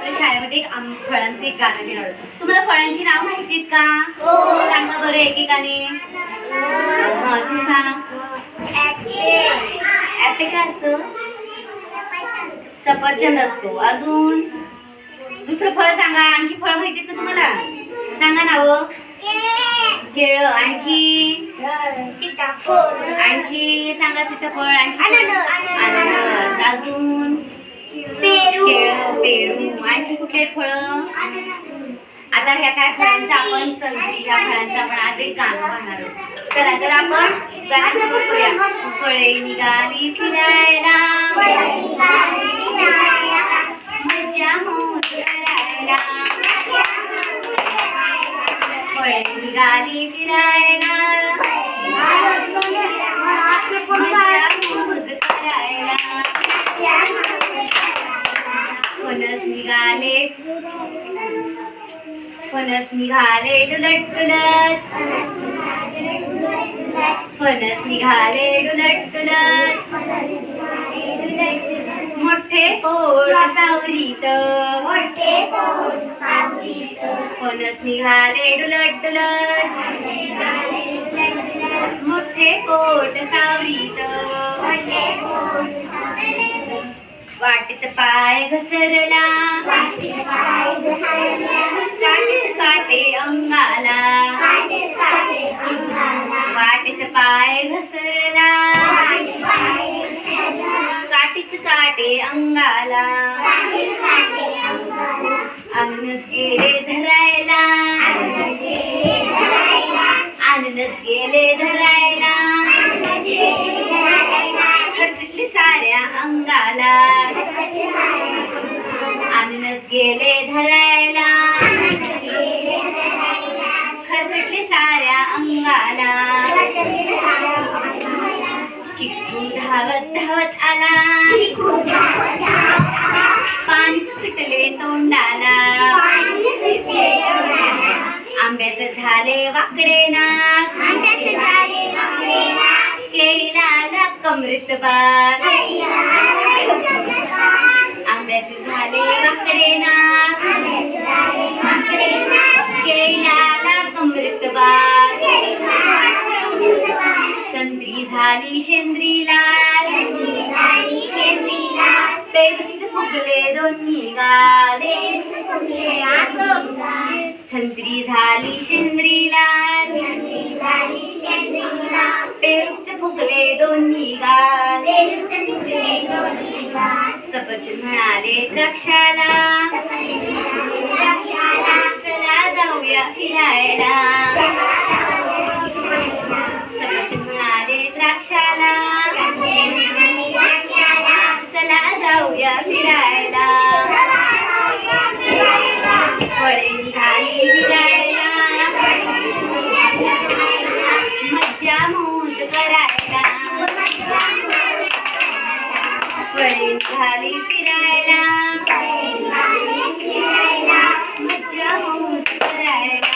आपल्या शाळेमध्ये एक फळांचं एक गाणं आहोत तुम्हाला फळांची नाव माहितीत का? सांगा बरं एकेकाने. हा तू सांग ऍपे काय असतं? सफरचंद असतो. अजून? दुसरं फळ सांगा. आणखी फळ माहितीत का तुम्हाला? सांगा नाव. केळ. आणखी? सीताफळ आणखी सांगा सीताफळ. आणखी अजून? केळं पेरू. आणखी कुठले फळ? आता ह्या काय फळांचा आपण संत्री ह्या फळांचा आपण आज एक गाणं पाहणार चला तर आपण गाणं सुरू करूया. फळे निघाली फिरायला. मजा मोज करायला. फळे निघाली फिरायला. फणस निघाले डुलट डुलट. फणस निघाले डुलट डुलट. मोठे पोट सावरीत. फणस निघाले डुलट डुलट. मोठे पोट सावरीत. वाटेत पाय घसरला. वाटेत पाय घसरला. काटीच काटे अंगाला. अननस गेले धरायला. अननस गेले धरायला. खचले साऱ्या अंगाला. अननस गेले धरायला. खचले साऱ्या अंगाला. धावत धावत आला. पाणी सुटले तोंडाला. आंब्याचं झाले वाकडे ना केळीला कमृत बाग. आंब्याचे झाले वाकडे ना केळीला कमृत बाग. संत्री झाली शेंद्री फुगले दोन्ही गाल. संत्री झाली शेंद्री लाल. पेरूच फुगले दोन्ही गाल सफरचंद म्हणाले द्राक्षाला. चला जाऊया फिरायला फिरायला. मज्जा मोज करायला. पळीन खाली फिरायला. मज्जा मोज करायला.